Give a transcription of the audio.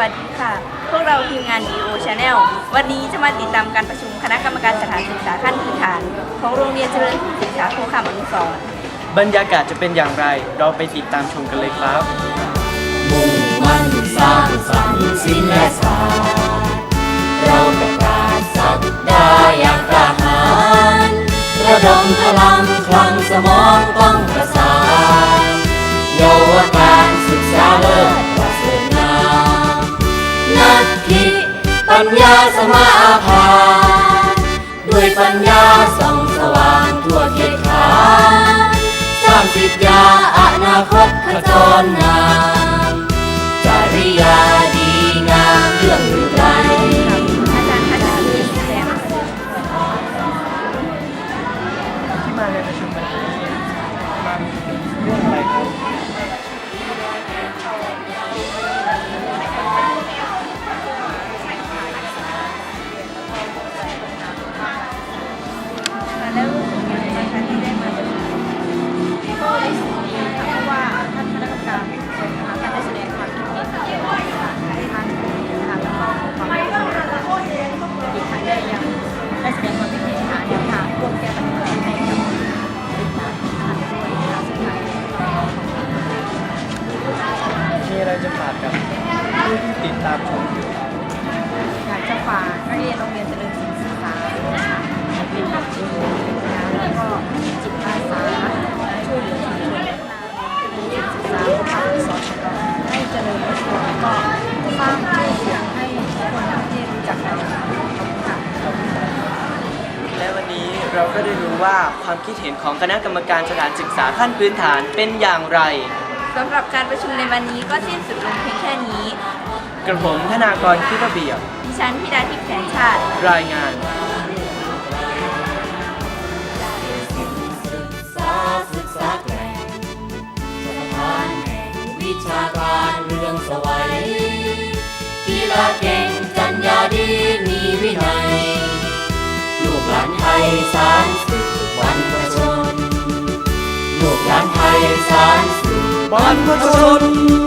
วัสดีค่ะ พวกเราทีมงาน DO Channel วันนี้จะมาติดตามการประชุมคณะกรรมการสถานศึกษาขั้นพื้นฐาน ของโรงเรียนเจริญศึกษาโคขามอนุสร์บรรยากาศจะเป็นอย่างไร เราไปติดตามชมกันเลยครับมุ่งมั่นสร้างสรรค์สิ่งและสาเราประกาศสักดาอย่างกล้าหาญระดมพลังคลังสมองต้องประสานเยาวกา ปัญญาสมาภาด้วยปัญญาส่องสว่างทั่วเขตขาสร้างสิทธยาอนาคตขจรนา มีอะไรจะฝากกับผู้ที่ติดตามชมอยู่อยากจะฝากนักเรียนโรงเรียนเจริญศึกษานะคะเป็นแบบจริงนะแล้วก็จิตอาสาช่วยเหลือชุมชนพัฒนาศึกษาของสอนของเราให้เจริญรุ่งเรืองแล้วก็สร้างชื่อเสียงให้คนทั้งประเทศรู้จักเราและวันนี้เราก็ได้รู้ว่าความคิดเห็นของคณะกรรมการสถานศึกษาขั้นพื้นฐานเป็นอย่างไร สำหรับการประชุมในวันนี้ก็สิ้นสุดลงเพียงแค่นี้ กระผมธนากรคิดระเบียบ ดิฉันพิดาทิพย์แสนชาติ รายงานศึกษาศึกษาแกร่งสถานแห่งวิชาการเรื่องสวัยกีฬาเก่ง น